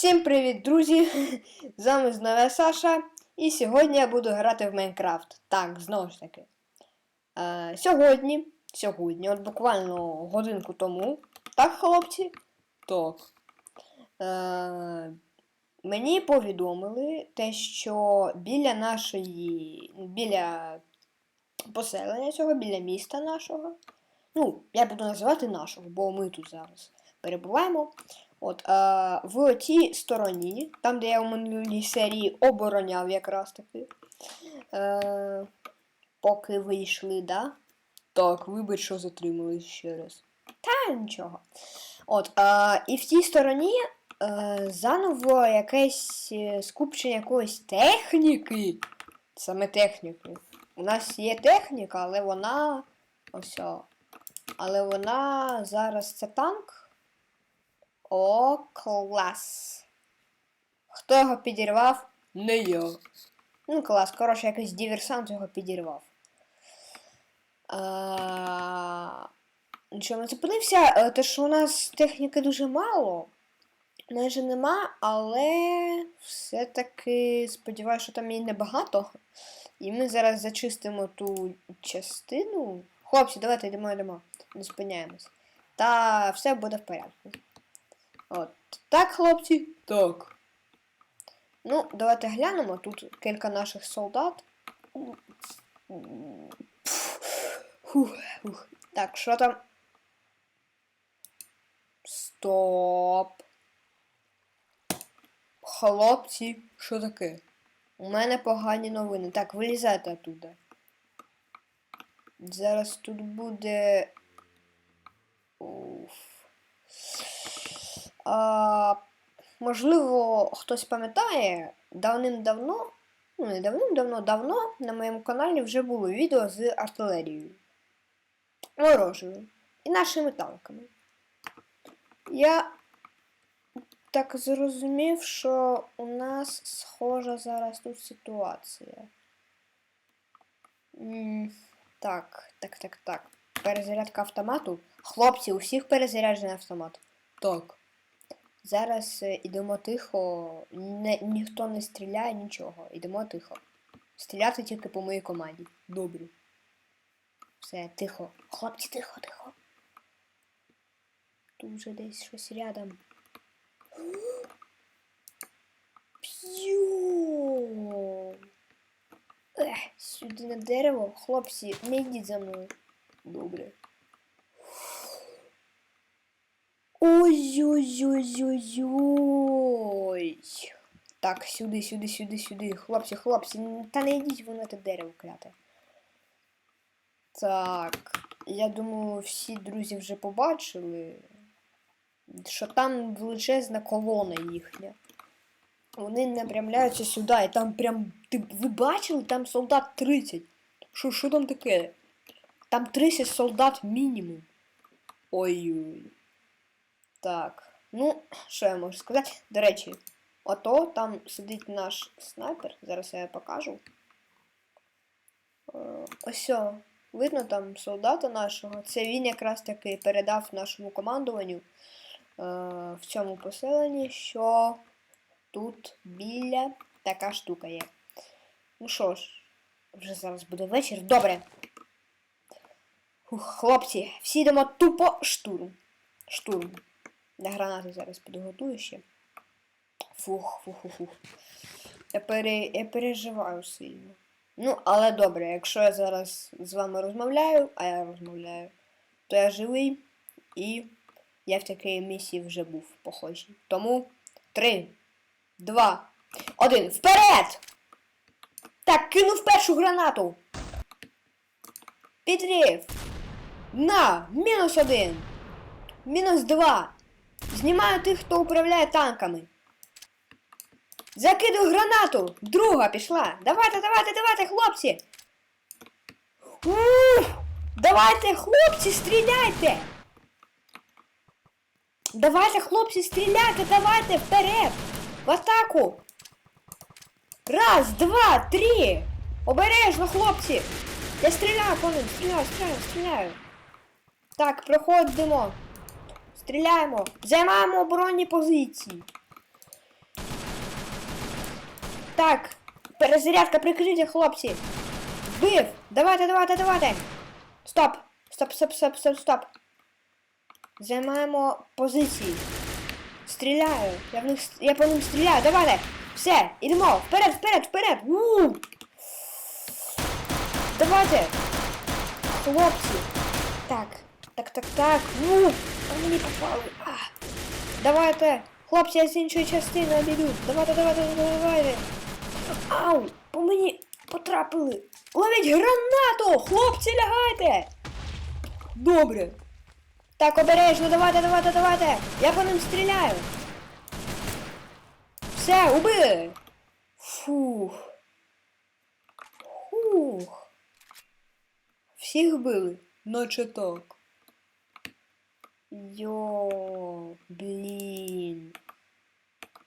Всім привіт, друзі! З вами знову Саша. І сьогодні я буду грати в Майнкрафт. Так, знову ж таки. Е, сьогодні, сьогодні, от буквально годинку тому. Так, хлопці? Так. Е, мені повідомили те, що біля нашої. біля поселення цього, біля міста нашого. Ну, я буду називати нашого, бо ми тут зараз перебуваємо. От, а, в тій стороні, там, де я у минулій серії обороняв якраз таки. Е, поки вийшли, да? Так, вибач, що затримались ще раз. Та нічого. От, а, і в тій стороні е, заново якесь е, скупчення якоїсь техніки. Саме техніки. У нас є техніка, але вона. Ось. о. Але вона зараз це танк. О, клас. Хто його підірвав? Не я. Ну, клас, коротше, якийсь диверсант його підірвав. А... Нічого не зупинився, е, те, що у нас техніки дуже мало. Майже нема, але все-таки сподіваюся, що там її небагато. І ми зараз зачистимо ту частину. Хлопці, давайте йдемо, йдемо. Не спиняємось. Та все буде в порядку. От. Так, хлопці? Так. Ну, давайте глянемо. Тут кілька наших солдат. Фух, фух. Так, що там? Стоп. Хлопці, що таке? У мене погані новини. Так, вилізайте оттуда. Зараз тут буде. Уф. А, можливо, хтось пам'ятає, давним-давно, ну не давним-давно, давно на моєму каналі вже було відео з артилерією. Ворожою. І нашими танками. Я так зрозумів, що у нас схожа зараз тут ситуація. Так, так, так, так. Перезарядка автомату. Хлопці, у всіх перезаряджений автомат. Так. Зараз е, ідемо тихо, не, ніхто не стріляє, нічого. Ідемо тихо. Стріляти тільки по моїй команді. Добре. Все, тихо. Хлопці, тихо, тихо. Тут вже десь щось рядом. П'ю. Ех, сюди на дерево. Хлопці, не йдіть за мною. Добре. Ой-ой-ой-ой-ой. Так, сюди, сюди, сюди, сюди. Хлопці, хлопці, та не йдіть воно те дерево кляте. Так, я думаю, всі друзі вже побачили, що там величезна колона їхня. Вони напрямляються сюди, і там прям. Ти, ви бачили, там солдат 30. Що, що там таке? Там 30 солдат мінімум. Ой-ой. Так. Ну, що я можу сказати? До речі, ото там сидить наш снайпер. Зараз я покажу. Е, Ось. Видно там солдата нашого. Це він якраз таки передав нашому командуванню е, в цьому поселенні, що тут біля така штука є. Ну що ж, вже зараз буде вечір. Добре. Ух, хлопці, всі йдемо тупо штурм. Штурм. Я гранати зараз підготую ще. Фух, фух, фух, фух. Я, пере... я переживаю сильно. Ну, але добре, якщо я зараз з вами розмовляю, а я розмовляю, то я живий і я в такій місії вже був похожий. Тому три, два, один. Вперед! Так, кинув першу гранату. Підрив. На! Мінус один. Мінус два. Знімаю тих, хто управляє танками. Закидую гранату. Друга пішла. Давайте, давайте, давайте, хлопці. Ух! Давайте, хлопці, стріляйте. Давайте, хлопці, стріляйте, давайте вперед. В атаку. Раз, два, три. Обережно, хлопці. Я стріляю по ним, стріляю, стріляю, стріляю. Так, проходимо. Стріляємо. Займаємо оборонні позиції. Так, перезарядка, прикрийте, хлопці. Вбив! Давайте, давайте, давайте. Стоп! Стоп, стоп, стоп, стоп, стоп. Займаємо позиції. Стріляю. Я в них я по ним стріляю. Давайте. Все, ідемо. Вперед, вперед, вперед. у Давайте. Хлопці. Так. Так, так, так. Ну, а мені попали. А. Давайте. Хлопці, я з іншої частини обійду. Давайте, давайте, давайте. Ау! По мені потрапили. Ловіть гранату! Хлопці, лягайте! Добре. Так, обережно, давайте, давайте, давайте. Я по ним стріляю. Все, убили. Фух. Фух. Всіх били? Наче так. Йо, блін.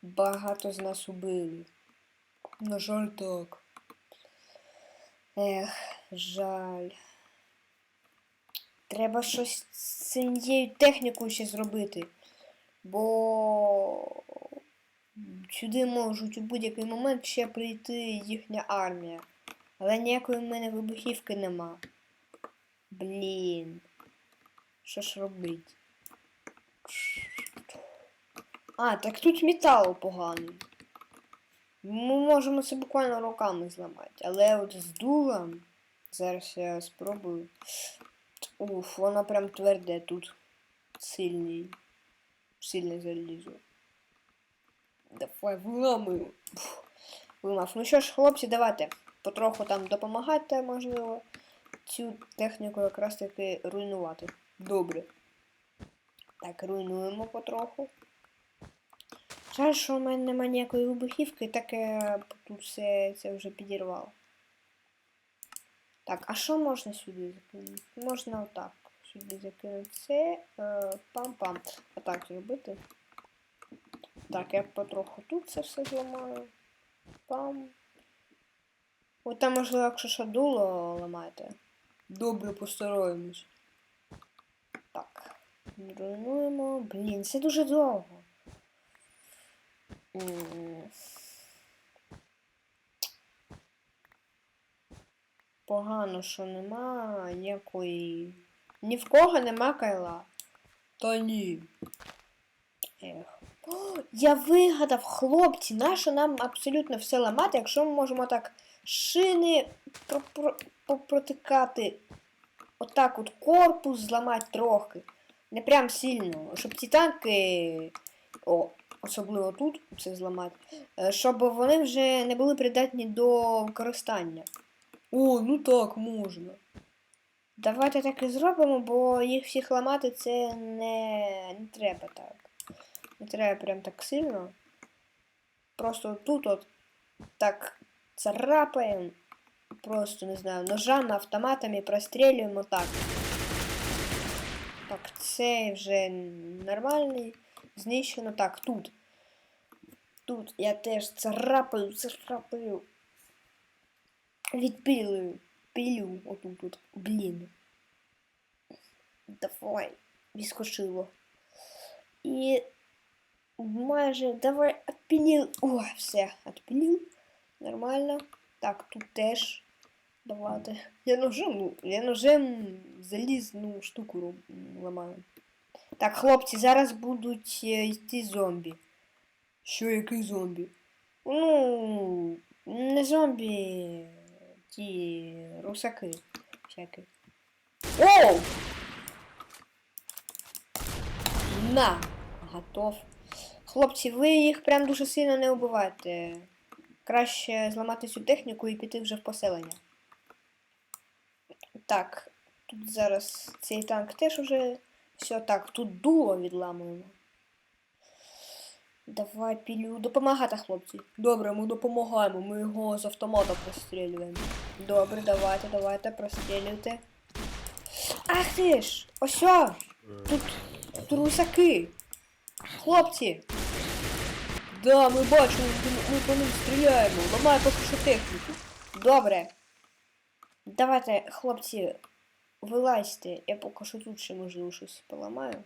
Багато з нас убили. На жаль, так. Ех, жаль. Треба щось з цією технікою ще зробити. Бо сюди можуть у будь-який момент ще прийти їхня армія. Але ніякої в мене вибухівки нема. Блін. Що ж робить? А, так тут метал поганий. Ми можемо це буквально руками зламати. Але от з дулом. Зараз я спробую. Уф, воно прям тверде тут. Сильний. Сильне залізо. Давай виламаю. Фух, Виламав. Ну що ж, хлопці, давайте. Потроху там допомагати, можливо. Цю техніку якраз таки руйнувати. Добре. Так, руйнуємо потроху. Жаль, що в мене немає ніякої вибухівки, так я тут все це вже підірвав. Так, а що можна сюди закинути? Можна отак. Сюди закинути це. Е, пам-пам. Отак зробити. Так, я потроху тут це все зламаю. Пам. От там, можливо, якщо що дуло ламаєте. Добре, постараємось. Руйнуємо. Блін, це дуже довго. Погано, що нема ніякої. Ні в кого нема кайла. Та ні. Ех. О, я вигадав, хлопці, нащо нам абсолютно все ламати, якщо ми можемо так шини про- про- попротикати. Отак от корпус зламати трохи. Не прям сильно, щоб ці танки. О, особливо тут це зламати. е, Щоб вони вже не були придатні до використання. О, ну так, можна. Давайте так і зробимо, бо їх всіх ламати це не, не треба так. Не треба прям так сильно. Просто тут от так царапаємо. Просто, не знаю, ножами, автоматами прострілюємо так. Так, це вже нормальний. Знищено. Так, тут. Тут я теж царапаю, царапаю. Відпилюю. Пилю отут от. Блін. Давай. Відскочило. І майже давай отпилил. О, все, отпилил. Нормально. Так, тут теж. Давайте. Я ножем, я ножем залізну штуку ламаю. Так, хлопці, зараз будуть е, йти зомбі. Що, який зомбі? Ну, не зомбі, ті русаки всякі. Оу! На! Готов. Хлопці, ви їх прям дуже сильно не вбивайте. Краще зламати цю техніку і піти вже в поселення. Так, тут зараз цей танк теж уже. Все так, тут дуло відламуємо. Давай пілю. Допомагати, хлопці. Добре, ми допомагаємо. Ми його з автомата прострілюємо. Добре, давайте, давайте, прострілюйте. Ах ти ж! Ось! Тут трусаки! Хлопці! Да, ми бачимо, ми по ним стріляємо. Ламай поки що техніку. Добре. Давайте, хлопці, вилазьте. Я поки що тут ще можливо щось поламаю.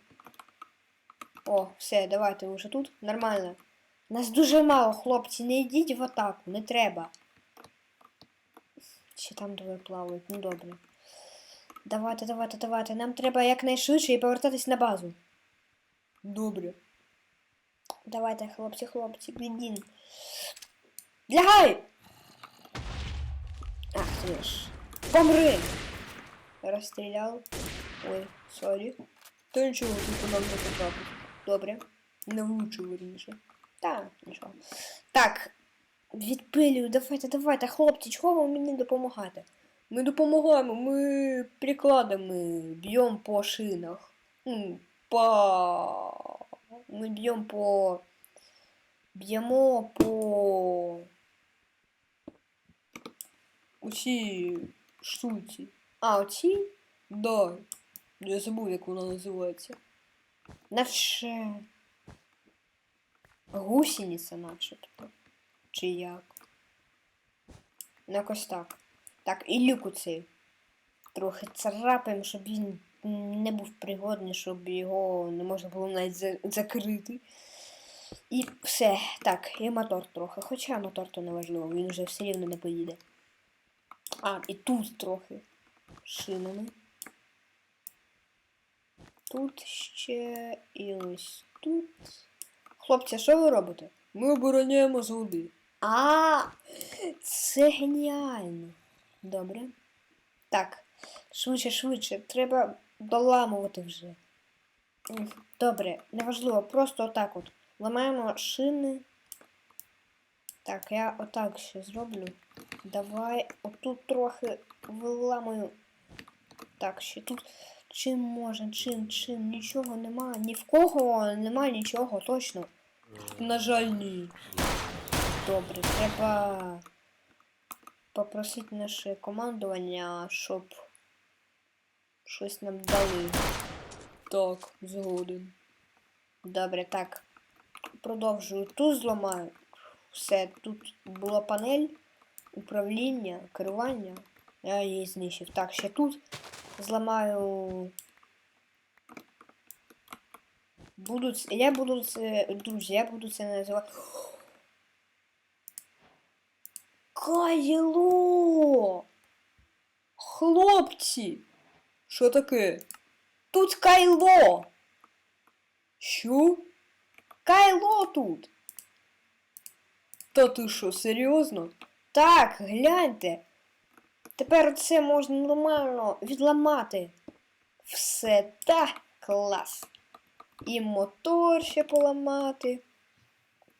О, все, давайте вже тут. Нормально. Нас дуже мало, хлопці, не йдіть в атаку, не треба. Ще там двоє плавають, ну добре. Давайте, давайте, давайте. Нам треба якнайшвидше і повертатись на базу. Добре. Давайте, хлопці, хлопці, блін. Лягай! Ах ти ж. Помри! Розстріляв. Ой, сорі. Та нічого, тут нам не потрапив. Добре. Не влучив вірніше. Так, нічого. Так. Відпилюю, давайте, давайте, хлопці, чого ви мені допомагаєте? Ми допомагаємо, ми прикладами б'ємо по шинах. По... Ми б'ємо по... Б'ємо по... Оці штуці. А, оці? Да. Я забув, як вона називається. Наче... Гусениця начебто. Чи як? Ну, якось так. Так, і люку цей. Трохи царапаємо, щоб він не був пригодний, щоб його не можна було навіть за- закрити. І все. Так, і мотор трохи. Хоча мотор то не важливо, він вже все рівно не поїде. А, і тут трохи шинами. Тут ще і ось тут. Хлопці, що ви робите? Ми обороняємо з води. А, це геніально. Добре. Так, швидше, швидше. Треба доламувати вже. Добре, неважливо, просто отак от. Ламаємо шини. Так, я отак ще зроблю. Давай отут трохи виламую. Так, ще тут. Чим можна, чим, чим, нічого нема. Ні в кого нема нічого, точно. На жаль, ні. Добре, треба попросити наше командування, щоб щось нам дали. Так, згоден. Добре, так. Продовжую. Тут зламаю. Все, тут була панель управління, керування. Я її знищив. Так, ще тут зламаю. Буду, я буду це, друзі, я буду це називати. Кайло! Хлопці! Що таке? Тут Кайло! Що? Кайло тут! Та ти що, серйозно? Так, гляньте. Тепер це можна нормально відламати. Все так, клас. І мотор ще поламати.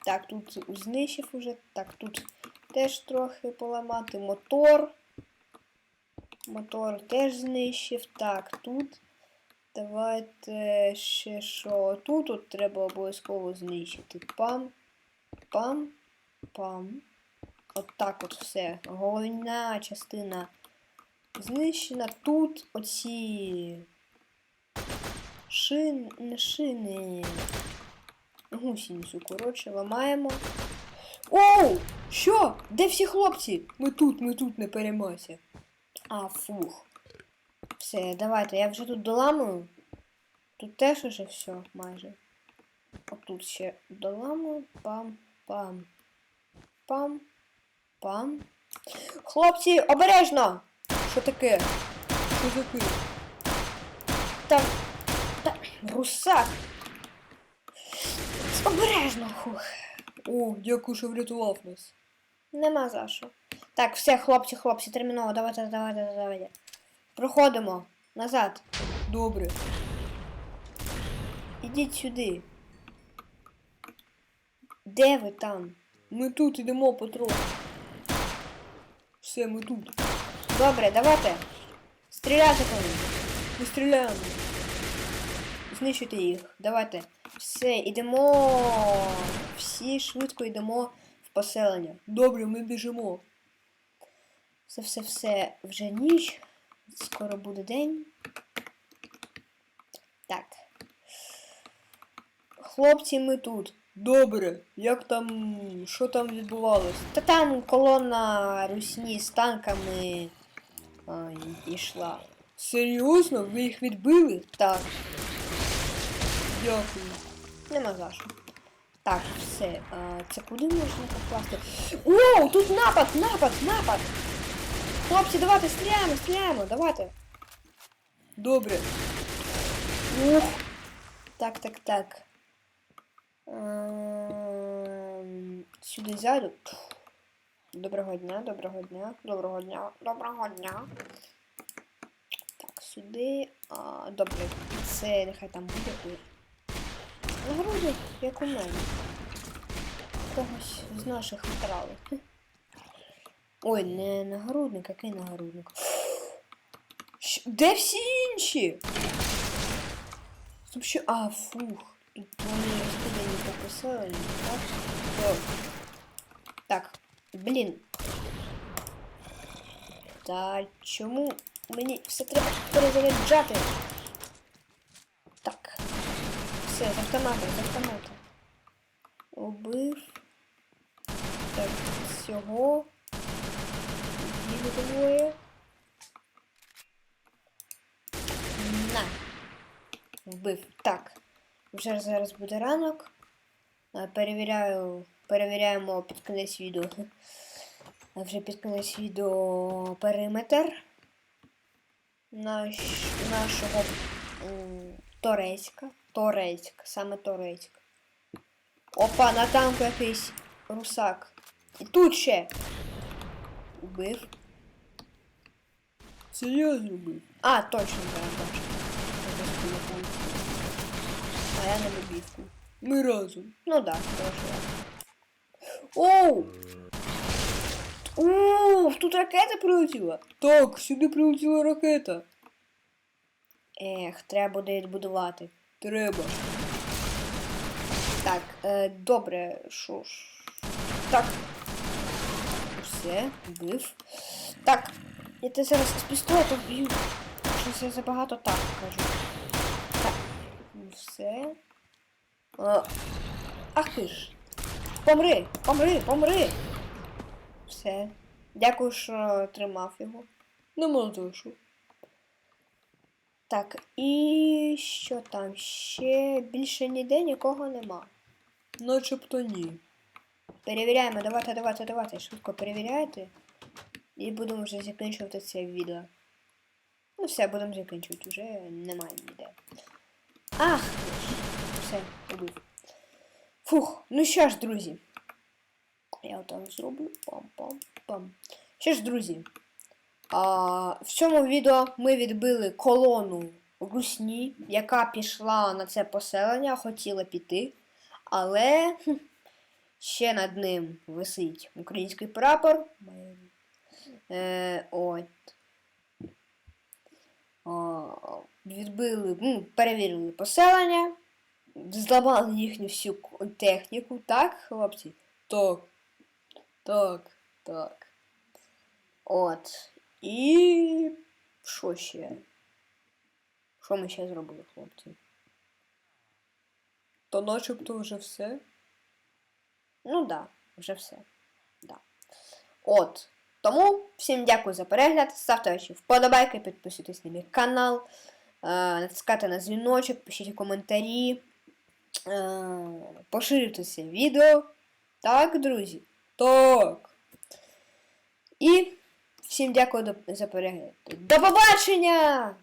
Так, тут знищив уже. Так, тут теж трохи поламати. Мотор. Мотор теж знищив. Так, тут. Давайте ще що. Тут от треба обов'язково знищити. Пам. Пам. Пам. От так от все. Головна частина знищена. Тут оці шин... не шини. Гусеницю, коротше, ламаємо. Оу! Що? Де всі хлопці? Ми тут, ми тут, не переймайся. А, фух. Все, давайте, я вже тут доламую. Тут теж уже все майже. Отут ще доламую. Пам-пам. Пам. Пам. Хлопці, обережно! Що таке? Що таке? Там. Та... Русак! Обережно, хух. О, дякую, що врятував нас. Нема за що. Так, все, хлопці, хлопці, терміново, давайте, давайте, давайте. Проходимо назад. Добре. Ідіть сюди. Де ви там? Ми тут ідемо потроху. Все, ми тут. Добре, давайте. Стріляти по ним. Ми стріляємо. Знищуйте їх. Давайте. Все, ідемо. Всі швидко йдемо в поселення. Добре, ми біжимо. Все, все, все. Вже ніч. Скоро буде день. Так. Хлопці, ми тут. Добре, як там. Що там відбувалось? Та там колона русні з танками а, йшла. Серйозно? Ви їх відбили? Так. Дякую. Нема за що. Так, все. А, це куди можна покласти? Оу, тут напад, напад, напад! Хлопці, давайте стріляємо, стріляємо, давайте. Добре. Ух. Так, так, так. Ем, Сюди зайду. Доброго дня, доброго дня, доброго дня, доброго дня. Так, сюди. А, добре, це нехай там буде. Нагороди, як у мене. Когось з наших вкрали. Ой, не нагородник, який нагородник? Де всі інші? Там. А, фух. Тут розкидані так? Так, блін. Та чому мені все треба перезаряджати? Так. Все, з автомата, з автомата. Убив. Так, всього. Їх двоє. На. Вбив. Так. Вже зараз ранок. Е, Перевіряю. Перевіряємо під кінець відео. А Вже під кінець відео периметр наш, нашого Торецька. Торецьк, саме Торецьк. Опа, на танку якийсь русак. І тут ще. Убив. Це я зробив. А, точно перебачив. А я на добівку. Ми разом. Ну да, хорошо. Оу! Оу, тут ракета прилетіла. Так, сюди прилетіла ракета. Ех, треба буде відбудувати. Треба. Так, е, добре, що ж. Так. Все, вбив. Так, я тебе зараз з пістолета вб'ю. Щось я забагато так кажу. Так, все. А, ах ти ж. Помри, помри, помри. Все. Дякую, що тримав його. За що. Так, і що там? Ще більше ніде нікого нема. Начебто ні. Перевіряємо, давайте, давайте, давайте. Швидко перевіряйте. І будемо вже закінчувати це відео. Ну все, будемо закінчувати, вже немає ніде. Ах! Все, убив. Фух, ну що ж, друзі. Я отак зроблю. Пам-пам-пам. Що ж, друзі. А, в цьому відео ми відбили колону русні, яка пішла на це поселення, хотіла піти. Але ще над ним висить український прапор. Е, от. Відбили, ну, перевірили поселення, зламали їхню всю техніку, так, хлопці? Так. Так, так. От. І що ще? Що ми ще зробили, хлопці? То начебто вже все. Ну да, вже все. Да. От. Тому всім дякую за перегляд. Ставте ваші вподобайки, підписуйтесь на мій канал, е, натискайте на дзвіночок, пишіть коментарі, поширюйте це відео. Так, друзі? Так. І всім дякую за перегляд. До побачення!